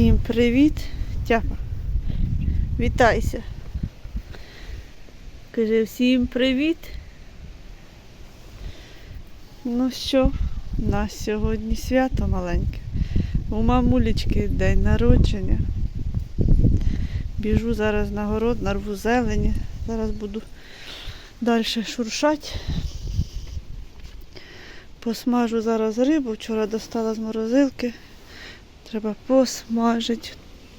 Всім привіт. Тяпа. Вітайся. Каже, всім привіт. Ну що, у нас сьогодні свято маленьке. У мамулечки день народження. Біжу зараз на город, нарву зелені. Зараз буду далі шуршати. Посмажу зараз рибу. Вчора достала з морозилки. Треба посмажити.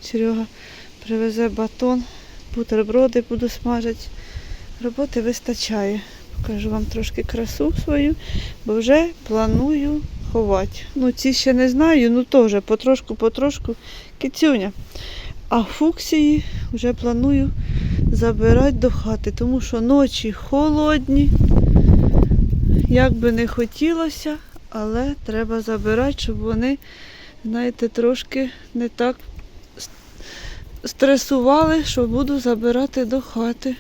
Серега привезе батон, бутерброди буду смажити. Роботи вистачає. Покажу вам трошки красу свою, бо вже планую ховати. Ну, ці ще не знаю, ну теж потрошку-потрошку кицюня. А фуксії вже планую забирати до хати, тому що ночі холодні. Як би не хотілося, але треба забирати, щоб вони знаєте, трошки не так стресували, що буду забирати до хати.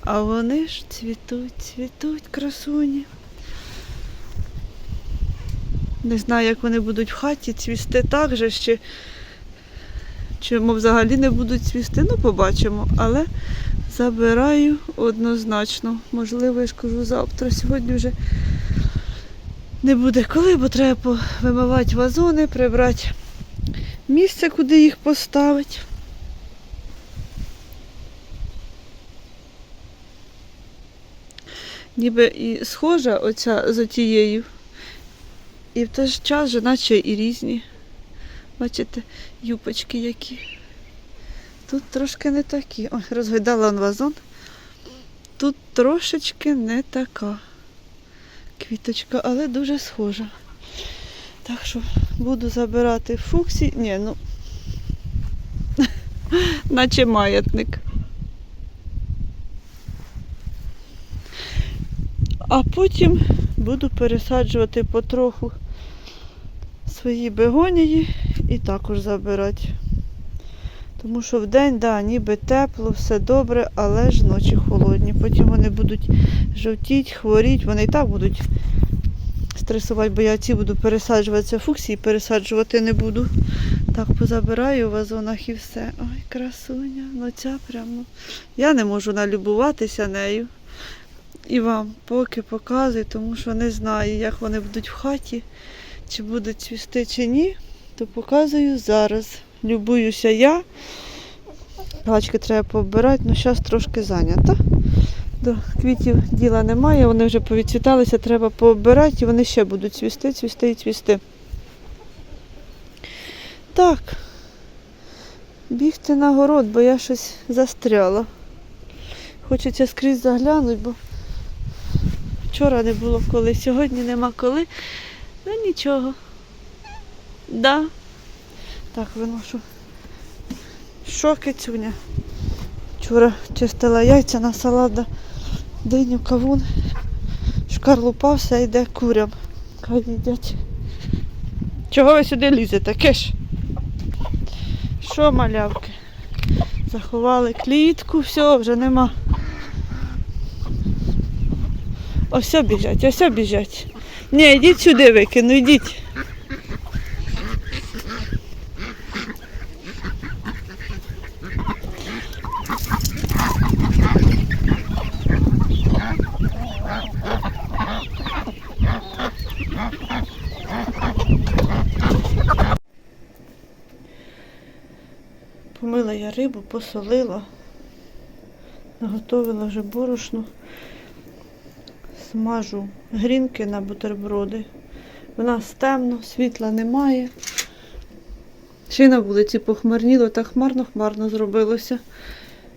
А вони ж цвітуть, цвітуть красуні. Не знаю, як вони будуть в хаті цвісти так же. Чи мо взагалі не будуть цвісти, ну побачимо. Але забираю однозначно. Можливо, я ж кажу завтра. Сьогодні вже не буде коли, бо треба вимивати вазони, прибрати місце, куди їх поставити. Ніби і схожа оця з тією. І в той ж час же наче і різні. Бачите, юпочки які. Тут трошки не такі. Ой, розгойдала он вазон. Тут трошечки не така квіточка, але дуже схожа. Так що буду забирати фуксі. Ні, ну наче маятник. А потім буду пересаджувати потроху свої бегонії і також забирати. Тому що вдень, да, ніби тепло, все добре, але ж ночі холодні. Потім вони будуть жовтіть, хворіть, вони і так будуть стресувати, бо я ці буду пересаджуватися фуксії, пересаджувати не буду. Так позабираю в вазонах і все. Ой, красуня, ну ця прямо. Я не можу налюбуватися нею. І вам поки показую, тому що не знаю, як вони будуть в хаті, чи будуть цвісти, чи ні, то показую зараз. Любуюся я. Галочки треба побирати, ну зараз трошки зайнята. До квітів діла немає, вони вже повідцвіталися, треба пообирати, і вони ще будуть цвісти, цвісти і цвісти. Так. Бігти на город, бо я щось застряла. Хочеться скрізь заглянути, бо вчора не було коли, сьогодні нема коли. Ну нічого. Да. Так, виношу. Що кицюня? Вчора чистила яйця на салат, диню, кавун. Шкарлупа все йде курям. Хай їдять. Чого ви сюди лізете? Киш? Що, малявки? Заховали клітку, все, вже нема. Ось біжать, ось біжать. Ні, йдіть сюди викину, йдіть. Помила я рибу, посолила, наготовила вже борошно, смажу грінки на бутерброди. У нас темно, світла немає. Ще й на вулиці похмарніло, так хмарно-хмарно зробилося.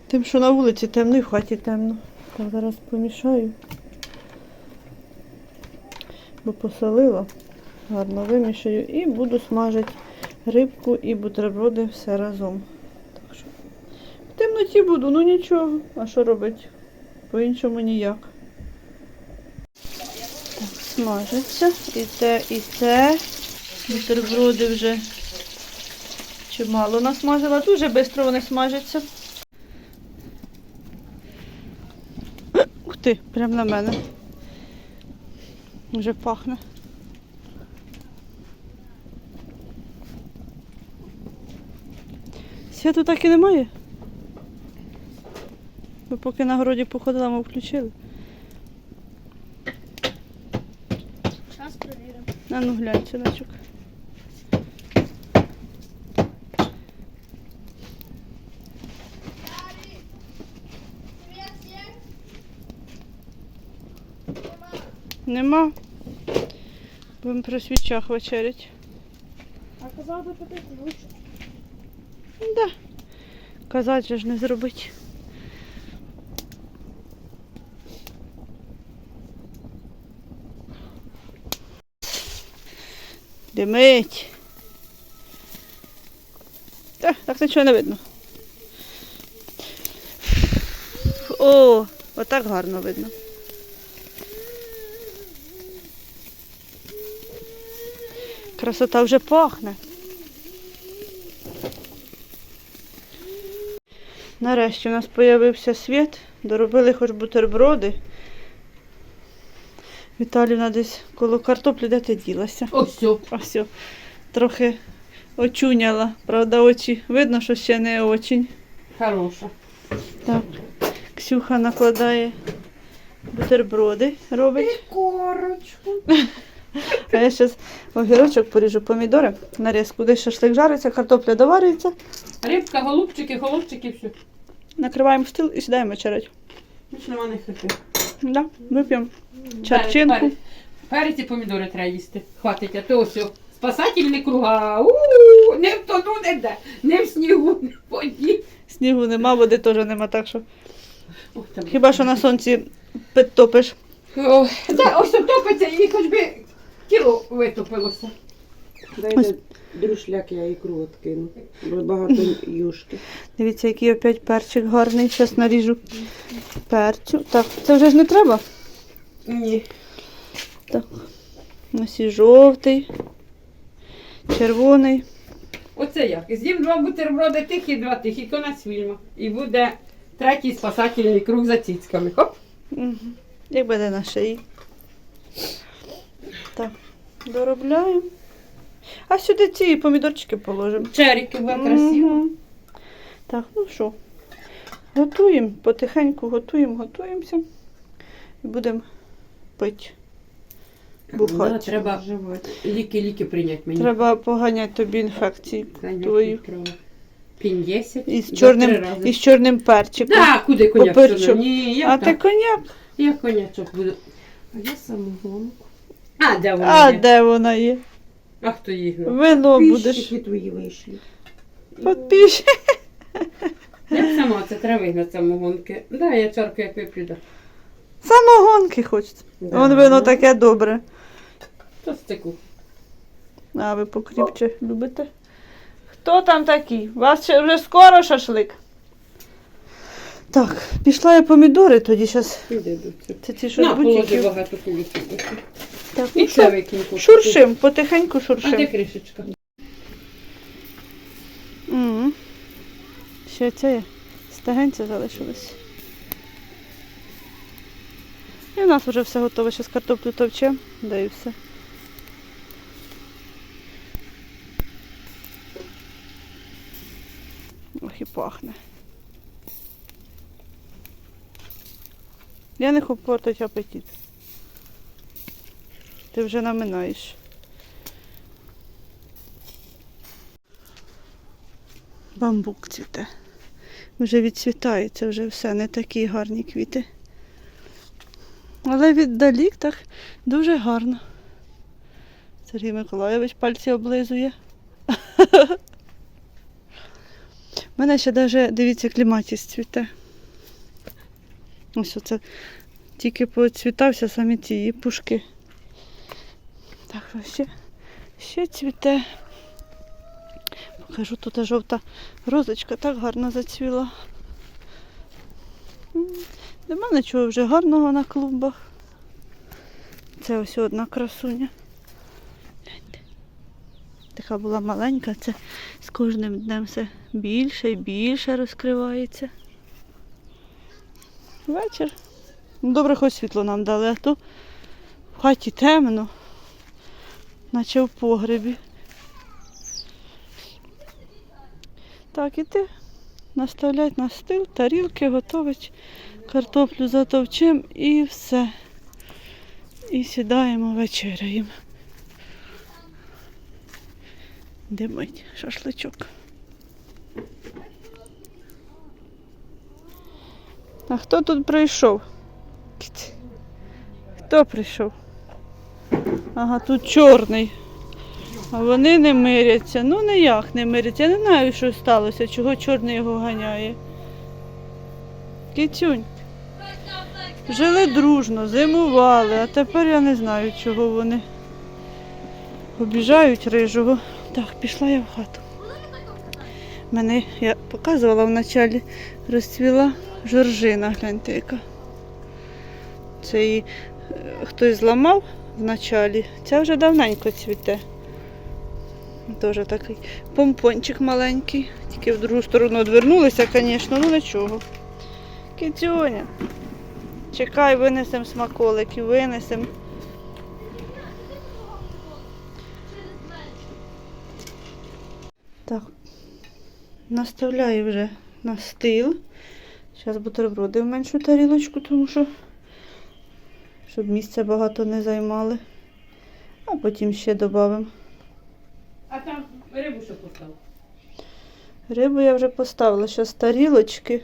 Тим, що на вулиці темно і в хаті темно. Так, зараз помішаю. Бо посолила, гарно вимішаю і буду смажити рибку і бутерброди все разом. Темноті буду, ну нічого. А що робити? По-іншому ніяк. Так, смажиться. І те, і те. Бутерброди вже чимало насмажила. Дуже швидко вони смажаться. Ух ти, прямо на мене. Вже пахне. Світу так і немає. Ми поки на городі походила, ми включили. Зараз перевіримо. А ну глянь, синочок. Нема. Будемо при свічах вечерять. А казав би лучше. Да. Казати же ж не зробить. Димить. Так, так нічого не видно. О, отак гарно видно. Красота вже пахне. Нарешті у нас з'явився світ, доробили хоч бутерброди. Віталіна десь коло картоплі де ти ділася. Ось все, трохи очуняла. Правда, очі видно, що ще не очень. Хороша. Так. Ксюха накладає бутерброди, робить. Корочку. А я зараз огірочок поріжу помідори, нарізку, десь шашлик жариться, картопля доварюється. Рибка, голубчики, голубчики, все. Накриваємо стіл і сідаємо вечерять. Більш нема не хрипи. Да, вип'ємо чарчинку. Перець, перець і помідори треба їсти. Хватить, а то все. Спасательні круга. У-у-у, не втону ніде. Не в снігу, не в воді. Снігу нема, води теж нема, так що. Ох, там. Хіба що на сонці підтопиш. Ой, Та ось топиться і хоч би кіло витопилося. Дайте друшляк, я ікру откину. Бо багато юшки. Дивіться, який опять перчик гарний. Зараз наріжу перцю. Так, це вже ж не треба. Ні. Так. Ось і жовтий, червоний. Оце як. З'їм два бутерброди тих і два тих, і конець фільму. І буде третій спасательний круг за цицьками. Хоп. Угу. Як буде на шиї. Так, доробляємо. А сюди ці помідорчики положимо. Черіки буде красиво. Мгм. Так, ну що, готуємо, потихеньку готуємо, готуємося і будемо пити. Бухать. Да, треба ліки-ліки прийняти мені. Треба поганяти тобі інфекції твою. Пінь 10. із за чорним, рази. із чорним перчиком. Да, куди коньяк? Ні, я а так. ти коньяк? Я конячок буду. А я самогонку. А, де вона А є? де вона є? А хто їх знає? Вино будеш. Підписчики твої вийшли. Подпиш. Я сама це треба вигнати самогонки. Да, я чарку як вип'ю, да. Самогонки хочеться. Да. Вон вино таке добре. То стеку. А ви покріпче любите? Хто там такий? У вас ще вже скоро шашлик? Так, пішла я помідори тоді зараз. Це ті, бутіків. багато куликів. Так, І ну це викинь. шуршим, потихеньку А де шуршим. кришечка? Угу. Ще це є. Стегенця залишилось. І у нас вже все готове. Зараз картоплю товчемо, да і все. Ох і пахне. Я не хочу портити апетит. Ти вже наминаєш. Бамбук цвіте. Вже відцвітається, вже все, не такі гарні квіти. Але віддалік так дуже гарно. Сергій Миколайович пальці облизує. У мене ще навіть, дивіться, кліматіс цвіте. Ось оце тільки поцвітався самі ці пушки. Так, ще, ще цвіте. Покажу, тут жовта розочка так гарно зацвіла. Нема нічого вже гарного на клумбах. Це ось одна красуня. Така була маленька, це з кожним днем все більше і більше розкривається. Вечір. Ну, Добре, хоч світло нам дали, а то в хаті темно, наче в погребі. Так, іти наставлять на стіл, тарілки готовить, картоплю затовчим і все. І сідаємо вечеряємо. Димить шашличок. А хто тут прийшов? Хто прийшов? Ага, тут чорний. А вони не миряться. Ну ніяк не миряться. Я не знаю, що сталося, чого чорний його ганяє. Кітюнь. Жили дружно, зимували, а тепер я не знаю, чого вони обіжають рижого. Так, пішла я в хату. Мене, я показувала вначалі, розцвіла жоржина, гляньте яка. Це її е, хтось зламав вначалі. Ця вже давненько цвіте. Теж такий помпончик маленький. Тільки в другу сторону одвернулися, звісно, ну нічого. Китюня. Чекай, винесемо смаколики, винесемо. Так, наставляю вже на стіл. Зараз бутерброди в меншу тарілочку, тому що щоб місця багато не займали. А потім ще додамо. А там рибу що поставив? Рибу я вже поставила, зараз тарілочки.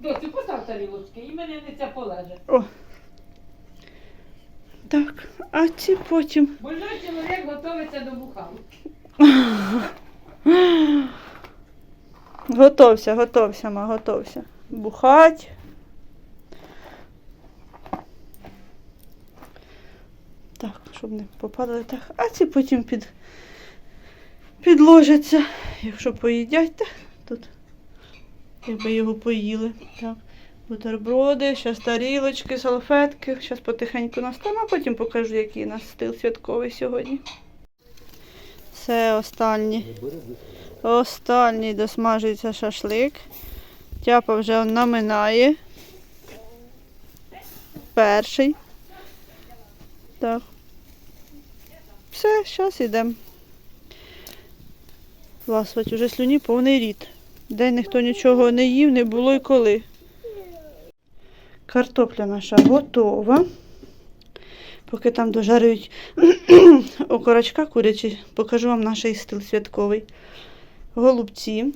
Доцю, постав тарілочки, і мене не ця полеже. Так, а ці потім. Больной чоловік готується до буханки. Готовся, готовся, ма, готовся. Бухать. Так, щоб не попадали так. А ці потім під, підложаться. Якщо поїдять, так, тут якби його поїли. Так. Бутерброди, зараз тарілочки, салфетки. Зараз потихеньку настану, а потім покажу, який у нас стил святковий сьогодні. Все, останній. Останній досмажується шашлик. Тяпа вже наминає. Перший. Так. Все, зараз йдемо. Ласувати уже слюні повний рід. День ніхто нічого не їв, не було й коли. Картопля наша готова. Поки там дожарюють окорочка курячі, покажу вам наш стил святковий. Голубці,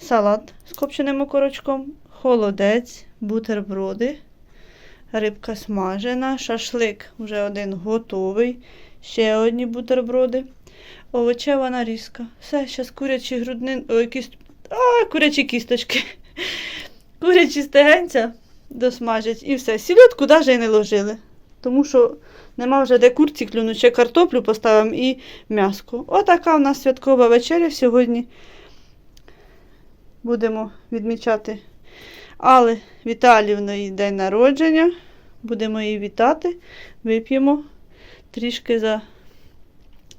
салат з копченим окорочком, холодець, бутерброди, рибка смажена, шашлик вже один готовий, ще одні бутерброди, овочева нарізка. Все, зараз курячі груднин, ой, кіст... а, курячі кісточки. Курячі стегенця досмажать і все. Сільотку навіть і не ложили. Тому що нема вже де курці клюнуть, ще картоплю поставимо і м'яско. Отака в нас святкова вечеря сьогодні. Будемо відмічати Алли Віталівної день народження. Будемо її вітати. Вип'ємо трішки за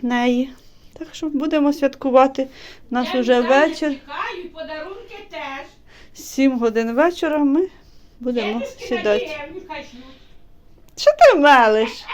неї. Так що будемо святкувати. У нас уже вечір. Чекаю, подарунки теж. 7 годин вечора ми будемо сідати. Що ти мелиш?